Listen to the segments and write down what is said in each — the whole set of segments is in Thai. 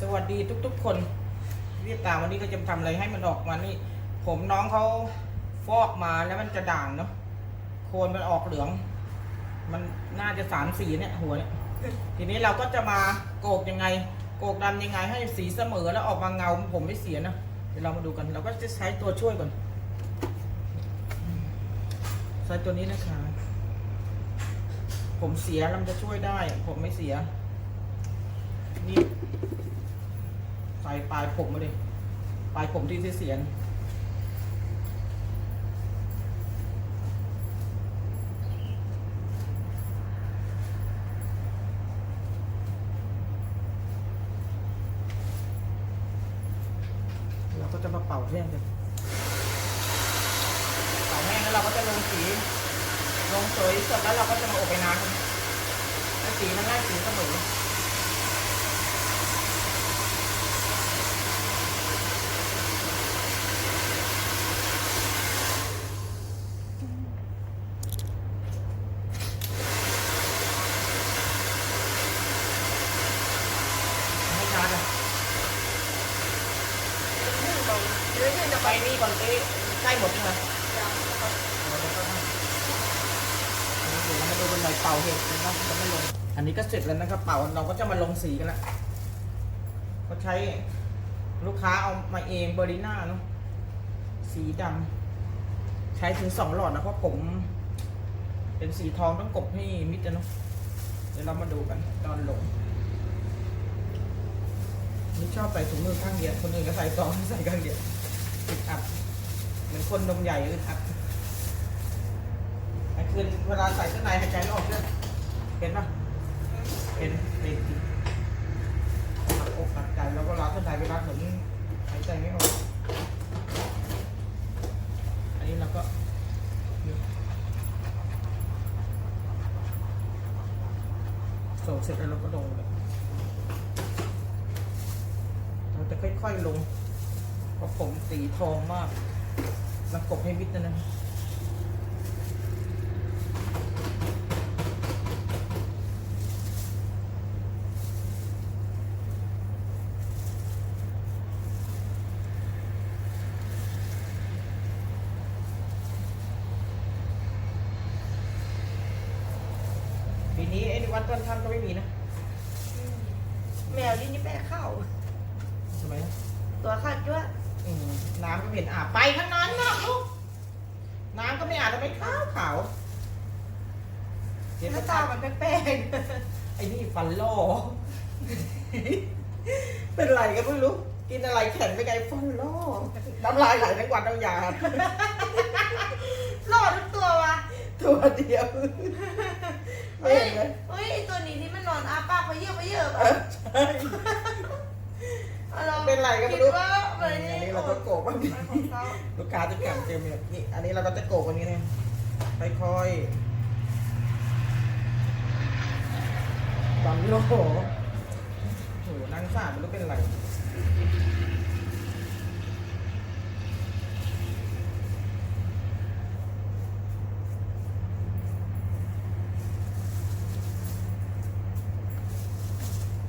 สวัสดีทุกๆ คนพี่ตาวันนี้ก็จะทำอะไรให้มันออกมานี่ ผมน้องเขาฟอกมาแล้วมันจะด่างเนาะโคนมันออกเหลือง มันน่าจะสามสีเนี่ยหัวเนี่ยทีนี้เราก็จะมาโกกยังไง โกกดำยังไงให้สีเสมอแล้วออกมาเงาผมไม่เสียนะเดี๋ยวเรามาดูกัน เราก็จะใช้ตัวช่วยก่อนใช้ตัวนี้นะคะ ผมเสียแล้วมันจะช่วยได้ ผมไม่เสีย นี่ใส่ ปลายผมมาเลยปลายผมที่เสียนเราก็จะมาเป่าแห้งกันเป่าแห้งแล้วเราก็จะลงสี ลงสวยเสร็จแล้วเราก็จะมาอบไปนานกันให้สีมันได้สีเสมอ ไม่ช้าจ้ะเดี๋ยวจะ ไปนี่ก่อนเอ๊ะใกล้หมดยังไงเดี๋ยวเรามาดูกันหน่อยเป่าเห็ดนะครับจะไม่ลง อันนี้ก็เสร็จแล้วนะครับ เป่าเราก็จะมาลงสีกันละก็ใช้ลูกค้าเอามาเองเบอร์ดิน่าเนาะสีดำใช้ถึงสองหลอดนะเพราะผม เป็นสีทองต้องกบให้มิดนะเนาะเดี๋ยวเรามาดูกันตอนลงนี่ชอบใส่ถุงมือข้างเดียวคนอื่นก็ใส่สองใส่ข้างเดียวอึดอัด เหมือนคนนมใหญ่อึดอัดไอ้คืนเวลาใส่ข้างในหายใจไม่ออกเลยเห็นปะเห็นติดติดหนักอกหักใจแล้วก็รัดข้างในเวลาเหมือนหายใจไม่ออก อันนี้เราก็ส่งเสร็จแล้วเราก็ลงเลยเราจะค่อยๆลงเพราะผมสีทองมาก แล้วกบให้มิดนะนะปีนี้ไอ้วัดต้นท่านก็ไม่มีนะ แมวนี่นี่แม่เข้าใช่ไหมตัวขาดจ้ว อืมน้ำก็ไม่เห็นอาบไปข้างนั้นนะลูกน้ำก็ไม่อาบทำไมขาวขาวเดี๋ยวหจะน้าตาตามมันแปลกไอ้นี่ฟันล่อเป็นไรก็ไม่รู้ กินอะไรแข็งไปไงฟันล่อน้ำลายไหลทั้งวันทั้งยาๆหล่อทุกตัวว่ะตัวเดียวไม่เฮ้ยเห็นเลยเฮ้ยไอตัวนี้ที่มันนอนอาปากไปเยอะไปเยอะเอป่ะอใช่อาลอง เป็นไรก็ไม่คิดรู้ว่าอัมันนนี่นี้เราก็โกะบ้างดิมันของเขาลูกค้าจะกลับเจอเนี่ยนี่ อันนี้เราก็จะโกะกันนี้เนี่ยค่อยๆบังโลโหโหนั่งสาดไม่รู้เป็นไร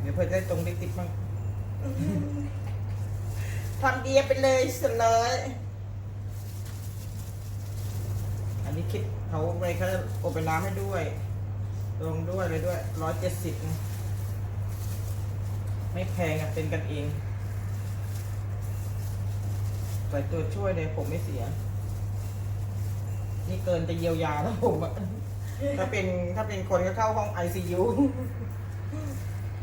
เดี๋ยวเพื่อนจะได้ตรงติ๊กติ๊กบ้าง ทำเดียไปเลยเสร็จเลยอันนี้คิดเขาไปเขาอบไปน้ำให้ด้วย ลงด้วยเลยด้วยร้อยเจ็ดสิบไม่แพงอะเป็นกันเองใส่ตัวช่วยเลยผมไม่เสีย นี่เกินจะเยียวยาแล้วผมอะถ้าเป็นถ้าเป็นคนก็เข้าห้องไอซียู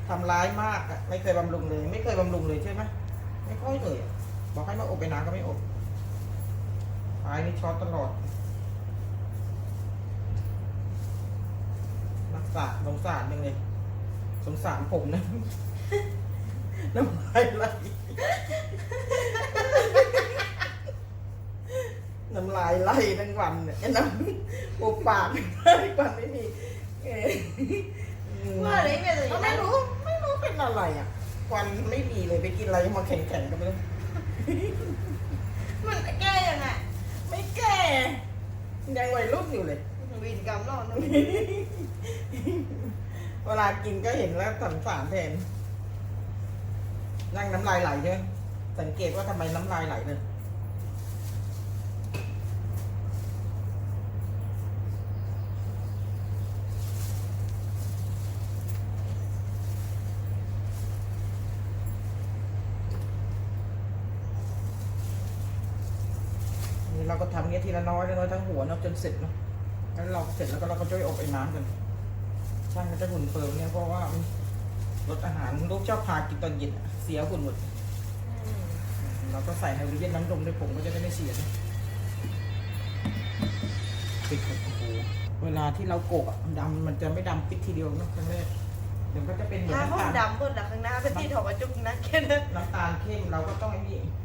ทำร้ายมากอะไม่เคยบำรุงเลย ไม่เคยบำรุงเลยใช่ไหมไม่ค่อยเลยอะบอกให้มาอบไปนานก็ไม่อบปลายนี่ช็อตตลอดรักษาสงสารยังเลยสงสารผมนะน้ำลายไหลน้ำลายไหลทั้งวันเนี่ยไอ้น้ำปุบปากทั้งวันไม่มีเอ่ออืมว่าอะไรแม่ตัวก็นี้ไม่นะรู้ไม่รู้เป็น อะไรอะควันไม่มีเลยไปกินอะไรมาแข็งๆก็ไม่รู้ มันแก้ยังไงไม่แก่ยังวัยรุ่นอยู่เลย วินกรรมนอนนะเวลากินก็เห็นแล้วสันสารแทนนั่งน้ำลายไหลเนี่ยสังเกตว่าทำไมน้ำลายไหลเลย เราก็ทำเงี้ยทีละน้อยละน้อยทั้งหัวเนาะจนเสร็จเนาะแล้วเราเสร็จแล้วก็เราก็จะไปอบไอ้น้ำกันช่างก็จะหุ่นเฟิร์มเนี่ยเพราะว่ามันรสอาหารลูกชอบพากินตอนเย็นอะเสียหุ่นหมดอืมเราก็ใส่ไฮโดรเจนน้ำดมด้วยผมก็จะได้ไม่เสียนะปิดครับโอ้โหเวลาที่เราโกะอะดำมันจะไม่ดำปิดทีเดียวนะครั้งแรกเดี๋ยวก็จะเป็นเหมือนถ้าห้องน้ำตาลดำบนหลังข้างหน้าเป็นที่ถอดกระจุกนะแค่นั้นน้ำตาลเข้มเราก็ต้องไอ้นี่เ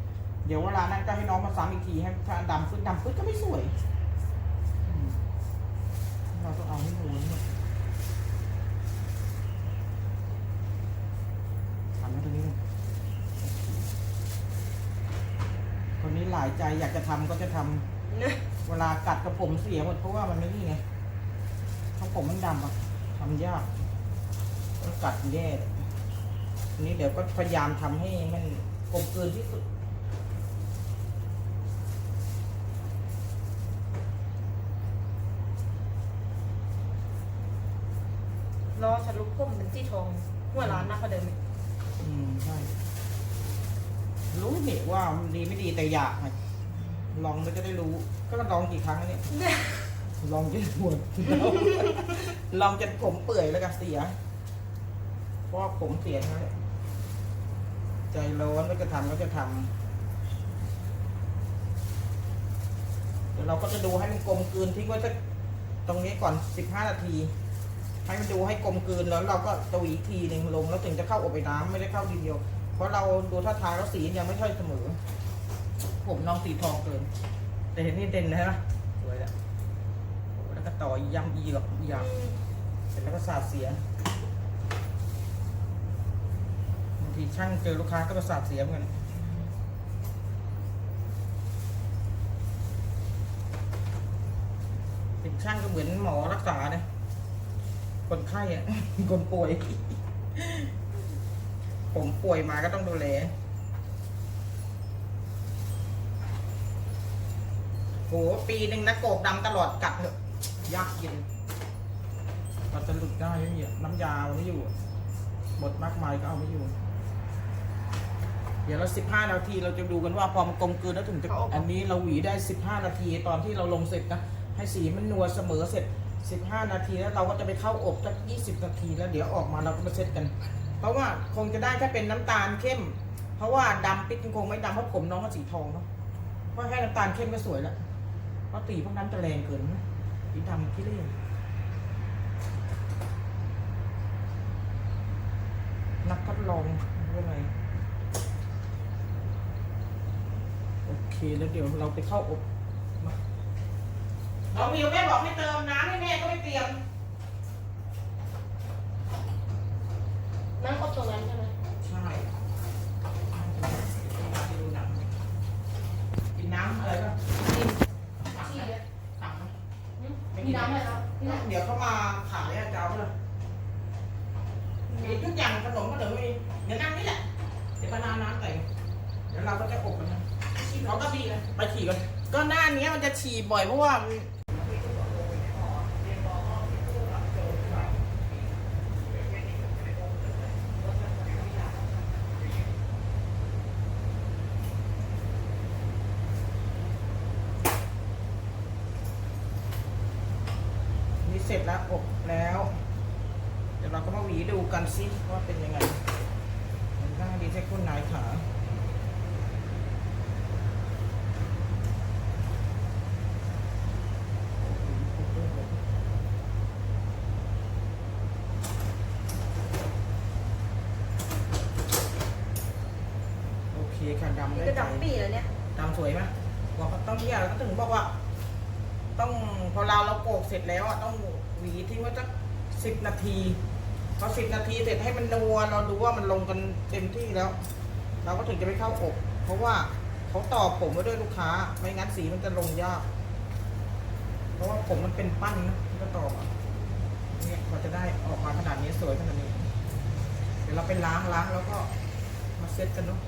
ดี๋ยวเวลานั้นก็ให้น้องมาซ้ำอีกทีให้ถ้าดำขึ้นดำขึ้นก็ไม่สวย เราต้องเอาให้ดูนทำให้ตรงนี้เลยคนนี้หลายใจอยากจะทำก็จะทำเวลากัดกับผมเสียหมดเพราะว่ามันไม่นี่ไงของผมมันดำอะทำยากกัดแย่ทีนี้เดี๋ยวก็พยายามทำให้มันกลมกลืนที่สุด รอฉันลุกพุ่มเป็นที่ทองหัวร้านนักกว่าเดิมอีกอืมใช่รู้นี่ว่ามันดีไม่ดีแต่อยากไงลองแล้วจะได้รู้ ก็ลองกี่ครั้งแล้วเนี่ย เนี่ยลองจนปวด ลองจนผมเปื่อยแล้วก็เสียเพราะว่าผมเสียทั้งนั้นแหละใจร้อนก็จะทำก็จะทำเดี๋ยวเราก็จะดูให้มันกลมกลืนทิ้งไว้สักตรงนี้ก่อนสิบห้านาที ให้มันดูให้กลมกลืนแล้วเราก็ตวีทีหนึ่งลงแล้วถึงจะเข้าอบไปน้ำไม่ได้เข้าทีเดียว เพราะเราดูท่าทางแล้วสียังไม่ค่อยเสมอ ผมน้องสีทองเกิน แต่เห็นนี่เด่นนะฮะสวยแล้วแล้วก็ต่อยำอีหยอกอียอกอืมเสร็จแล้วก็สาดเสียบางทีช่างเจอลูกค้าก็ประสาทเสียเหมือนกันเป็นช่างก็เหมือนหมอรักษาเนี่ย คนไข้อะคนป่วย ผมป่วยมาก็ต้องดูแลโหปีหนึ่งนะโกกดำตลอดกัดเถอะยากเย็นเราจะหลุดได้ไม่มีอะน้ำยาเอาไม่อยู่อะหมดมากมายก็เอาไม่อยู่ เดี๋ยวเราสิบห้านาทีเราจะดูกันว่าพอมันกลมกลืนแล้วถึงจะอันนี้เราหวีได้สิบห้านาทีตอนที่เราลงเสร็จนะให้สีมันนัวเสมอเสร็จ สิบห้านาทีแล้วเราก็จะไปเข้าอบสักยี่สิบนาทีแล้วเดี๋ยวออกมาเราก็มาเซ็ตกัน เพราะว่าคงจะได้แค่เป็นน้ำตาลเข้ม เพราะว่าดำปิดคงไม่ดำเพราะผมน้องก็สีทองเนาะเพราะให้น้ำตาลเข้มก็สวยแล้วเพราะตีพวกนั้นจะแรงเกินนะสีดำขี้เล่นนักทดลองเรื่องอะไรโอเคแล้วเดี๋ยวเราไปเข้าอบ เราวิวแม่บอกให้เติมน้ำให้แม่ก็ไม่เตรียม นั่งอบตรงนั้นใช่ไหมใช่ไปดูหนังกินน้ำอะไรบ้างกินสั่งฉี่ไหมอะสั่งไหมอืมมีน้ำอะไรครับมีน้ำเดี๋ยวเขามาขายอะจะเอาเลยมีทุกอย่างขนมขนมมีเดี๋ยวนั่งนี่แหละ เดี๋ยวก็น้ำน้ำใส่เดี๋ยวเราก็จะอบกันนะเขาก็ดีเลยไปฉี่ก่อนก็หน้าเนี้ยมันจะฉี่บ่อยเพราะว่ามันนี่เสร็จแล้วอบแล้ว เดี๋ยวเราก็มาหวีดูกันสิว่าเป็นยังไงมันได้ดีใช่คุณนายขาโอเคค่ะดำนี่ได้ก็ใจดำปีแล้วเนี่ย ดำสวยไหมบอกว่าต้องเนี่ยเราก็ถึงบอกว่า ต้องพอเราเราโกกเสร็จแล้วอะต้องหวีทิ้งไว้สักสิบนาที พอสิบนาทีเสร็จให้มันนัวเราดูว่ามันลงกันเต็มที่แล้ว เราก็ถึงจะไปเข้าอบ เพราะว่าเขาต่อผมไว้ด้วยลูกค้า ไม่งั้นสีมันจะลงยาก เพราะว่าผมมันเป็นปั้นนะที่ก็ต่อมาเนี่ยกว่าจะได้ออกมาขนาดนี้สวยขนาดนี้ เดี๋ยวเราไปล้างล้างแล้วก็มาเซ็ตกันเนาะ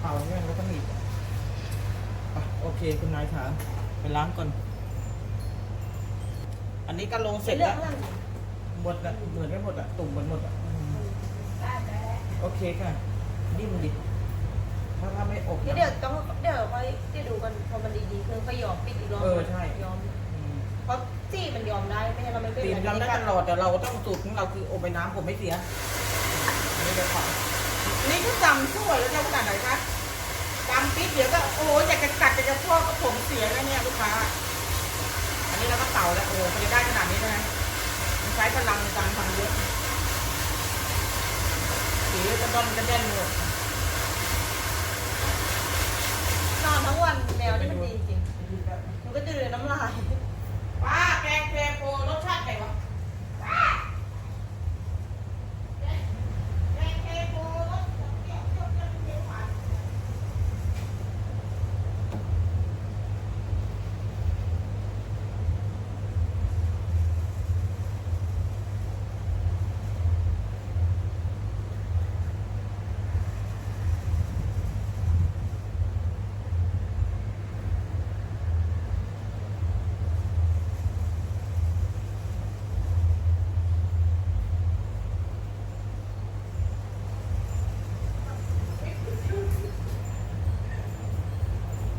เป่าเนี่ยแล้วก็หนีบโอเคคุณนายขาไปล้างก่อน อันนี้ก็ลงเสร็จแล้ว หมดละเหมือนกันหมดอะตุ่มเหมือนหมดอะอืมโอเคค่ะนิ่มดิถ้าถ้าไม่อบเดี๋ยวนะ เดี๋ยวต้องเดี๋ยวค่อยเดี๋ยวดูกันพอมันดีๆคือค่อยยอมปิดอีกรอบเออใช่ ยอมอืมเพราะจี้มันยอมได้ไม่ใช่เราไม่เป็นตีมยำได้ตลอดแต่เราต้องสูตรของเราคืออบไปน้ำผมไม่เสียอันนี้เดี๋ยวขอนี่ก็จำช่วยแล้วจะขนาดไหนคะจำปิ๊บเดี๋ยวก็โอ้ยอยากจะกัดอยากจะพอกก็ผมเสียแล้วเนี่ยลูกค้า อันนี้เราก็เป่าแล้วโอ้มันจะได้ขนาดนี้ได้ไหมมัน ใช้พลังในการทำเยอะสีก็ด้อนกระเด่นหมดนอนทั้งวันแมวนี่มันดีจริงมันก็จะเลยน้ำลาย ป้าแกงแกงโครสชาติไหนวะาแกงแกงแกงโครสเปรี้ยวเปรี้ยวเปรี้ยวเปรี้ยวหวาน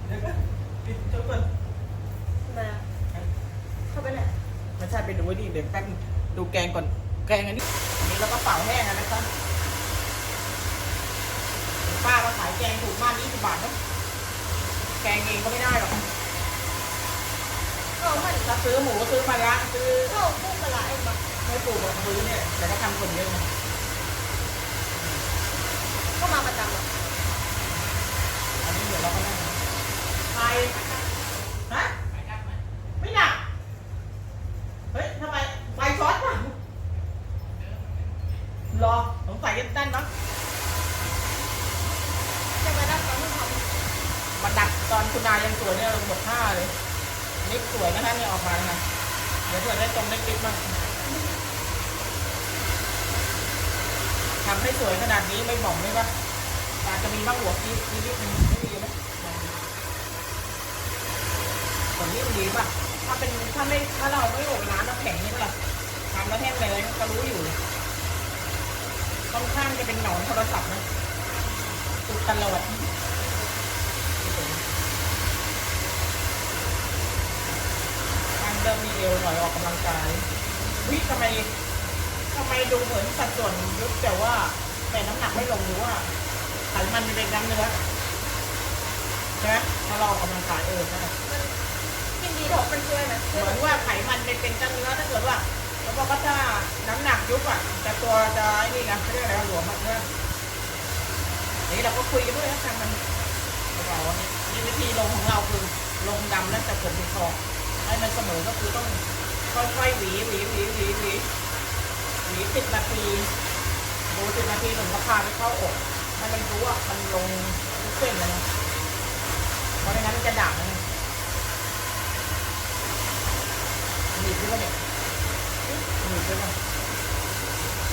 เดี๋ยวก็ปิดจบก่อน มาเข้าไปไหน ไม่ใช่ไปดูไว้ดิเดี๋ยวแป๊บนึงดูแกงก่อนแกงอันนี้อันนี้เราก็เป่าแห้งแล้วนะครับป้ามาขายแกงถูกมาก20บาทนะแกงเองก็ไม่ได้หรอกก็มันถ้าซื้อหมูซื้อมาละซื้อก็พุ่งมาละเองมาไม่ปลูกแบบซื้อเนี่ยแต่ก็ทำคนเยอะนะ ก็มาประจำอะ อันนี้เดี๋ยวเราก็ได้นะไปฮะไม่หนัก เฮ้ยทำไมไฟช็อตป่ะรอสงสัยจะตั้นมั้ง จะมาดับตอนที่ท มาดักตอนคุณนายยังสวยเนี่ยหมดท่าเลย นี่สวยนะคะเนี่ยออกมาเลยนะเดี๋ยวเพื่อนได้ตรงได้คลิปบ้างทำให้สวยขนาดนี้ไม่หม่อมไม่ปะอาจจะมีบ้างหัวคิดนิดนึงไม่มีไหมส่วนนี้มันดีป่ะถ้าเป็นถ้าไม่ถ้าเราไม่อบน้ำแล้วแข็งนี่ป่ะทำแล้วแห้งเลยก็รู้อยู่ค่อนข้างจะเป็นหนอนโทรศัพท์นะตุดตลอด ทางเดิมมีเอวหน่อยออกกำลังกายวิทำไมทำไมดูเหมือนสัดส่วนยุบแต่ว่าแต่น้ำหนักไม่ลงหรือว่าไขมันมันเป็นน้ำเนื้อใช่ไหมถ้าเราออกกำลังกายเออใช่ำมันกินดีท็อกมันช่วยนะเหมือนว่าไขมันเป็นเป็นน้ำเนื้อถ้าเกิดว่าแล้วบอกว่าถ้าน้ำหนักยุบอะแต่ตัวจะไอ้นี่นะเขาเรียกอะไรวะหลวมมากเนี่ยนี่เราก็คุยกันด้วยนะทางมันเราบอกว่านี่นี่วิธีลงของเราคือลงดำแล้วแต่ผมเป็นทอง ให้มันเสมอก็คือต้องค่อยๆหวีหวีหวีหวีหวีหวีสิบนาทีดูสิบนาทีหนึ่งก็พาไปเข้าอกให้มันรู้ว่ามันลงทุกเส้นเลยนะเพราะไม่งั้นมันจะด่างนะหนีบด้วยปเนี่ยหนีบด้วย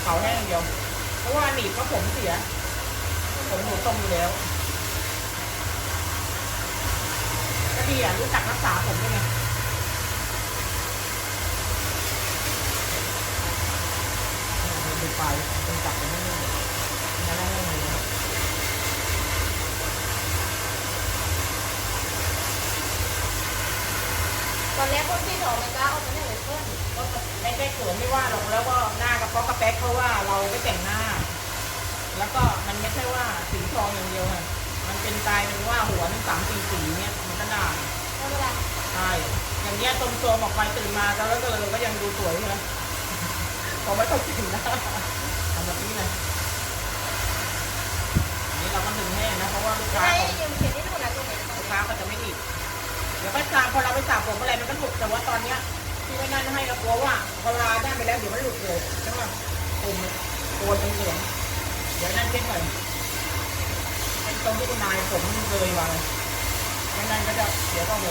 เผาแห้งเดียว เพราะว่าหนีบก็ผมเสีย ผมหนูตรงอยู่แล้วก็ดีอะรู้จักรักษาผมด้วยไงดู ไปเป็นจับเป็นนี่เนั่นนั่นนั่นเลยตอนแรกคนที่ถอไม่กล้าเอาไปให้เลยเพื่อนก็ไม่ได้เขินไม่ว่าหรอกแล้วก็หน้ากระเพาะกระแป๊กเพราะว่าเราไม่แต่งหน้า แล้วก็มันไม่ใช่ว่าสีทองอย่างเดียวไงมันเป็นกลายเป็นว่าหัวมันสามสี่สีเนี่ยมันก็ด่างไม่เป็นใช่อย่างเงี้ยตรงตัวออกไปตื่นมาแล้วก็เลยก็ยังดูสวยอยู่ะ เขาไม่ค่อยตื่นนะทำแบบนี้เลยอันนี้เราก็ดึงแห้งนะเพราะว่าลูกค้าให้ของยืมเขียนที่ดูนะตรงไหนลูกค้าก็จะไม่หลีกเดี๋ยวไปสระพอเราไปสระผมอะไรมันก็หลุดแต่ว่าตอนเนี้ยที่ไม่นั่นให้เรากลัวว่าพอลาได้ไปแล้วเดี๋ยวมันหลุดเลยใช่ไหมปุ่มโคนมันเหลืองเดี๋ยวนั่นเช็ดหน่อยเป็นตรงที่คุณนายผมมันเลยมาเลยไม่นั่นก็จะเดี๋ยวก็โห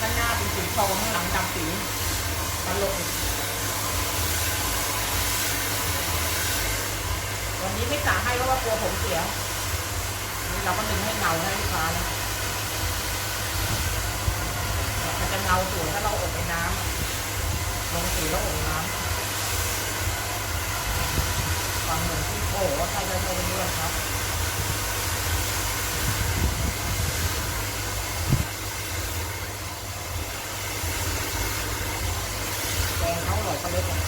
ด้านหน้าเป็นสีทองข้างหลังดำสีตลกอีกก็ วันนี้ไม่กะให้เพราะว่ากลัวผมเสียนี่เราก็ดึงให้เงาให้ลูกค้านะมันจะเงาสวยถ้าเราอบในน้ำลงสีแล้วอบในน้ำฟังเหมือนที่โอ้ว่ใครจะโทรเป็นเรื่องครับ แกงเขาอร่อยก็เล็กอะ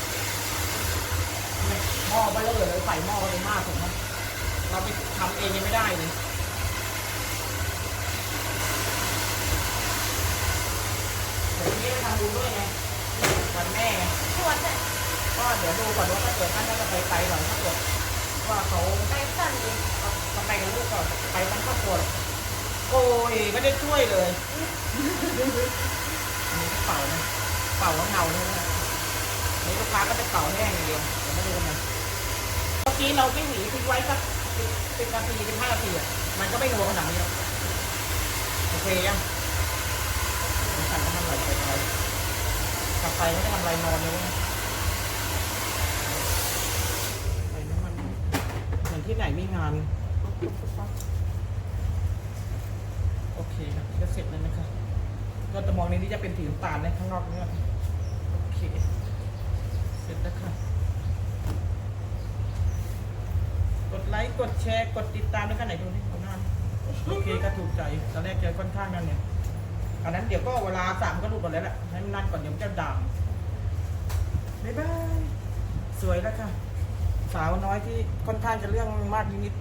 เนี่ยหม้อเบลเลอ ร์เลยใส่หม้อไปมากถูกไหมเราไปทำเองยังไม่ได้เลยเดี๋ยวนี้ไปทำบุญด้วยไงวันแม่ไงชวนเนี่ยก็เดี๋ยวดูก่อนว่าถ้าเกิดท่านน่าจะไปไกลหน่อยถ้าเกิดว่าเขาไปสั่นดิเขาไปกับลูกก่อนไปทั้งครอบครัวเลยโอ้ยไม่ได้ช่วยเลยอันนี้ก็เป่านะเป่าแล้วเงาเลยนะนี่ลูกค้าก็จะเป่าแห้งอย่างเดียวเดี๋ยวมาดูกันนะเมื่อ กี้เราไม่หวีทิ้งไว้สักสิบนาทีสิบห้านาทีอะมันก็ไม่นัวขนาดนี้หรอกโอเคยังสั่งน้ำมันไหลไปไปกลับไปไม่ได้ทำอะไรนอนเลยนะใส่น้ำมันเหมือนที่ไหนมีงาน โอเคครับก็เสร็จแล้วนะคะก็จะมองในนี้จะเป็นสีน้ำตาลในข้างนอกเนี่ยโอเค เสร็จแล้วค่ะ กด ไลค์กดแชร์กดติดตามด้วยกันไหนดูนี่คนนั้นโอเคก็ถูกใจตอนแรกเจอค่อนข้างนั่นเนี่ยอันนั้นเดี๋ยวก็เวลาสามก็หลุดไปแล้วแหละให้มันนั่นก่อนเดี๋ยวมันจะด่างบ๊ายบายสวยแล้วค่ะ สาวน้อยที่ค่อนข้างจะเรื่องมากนิด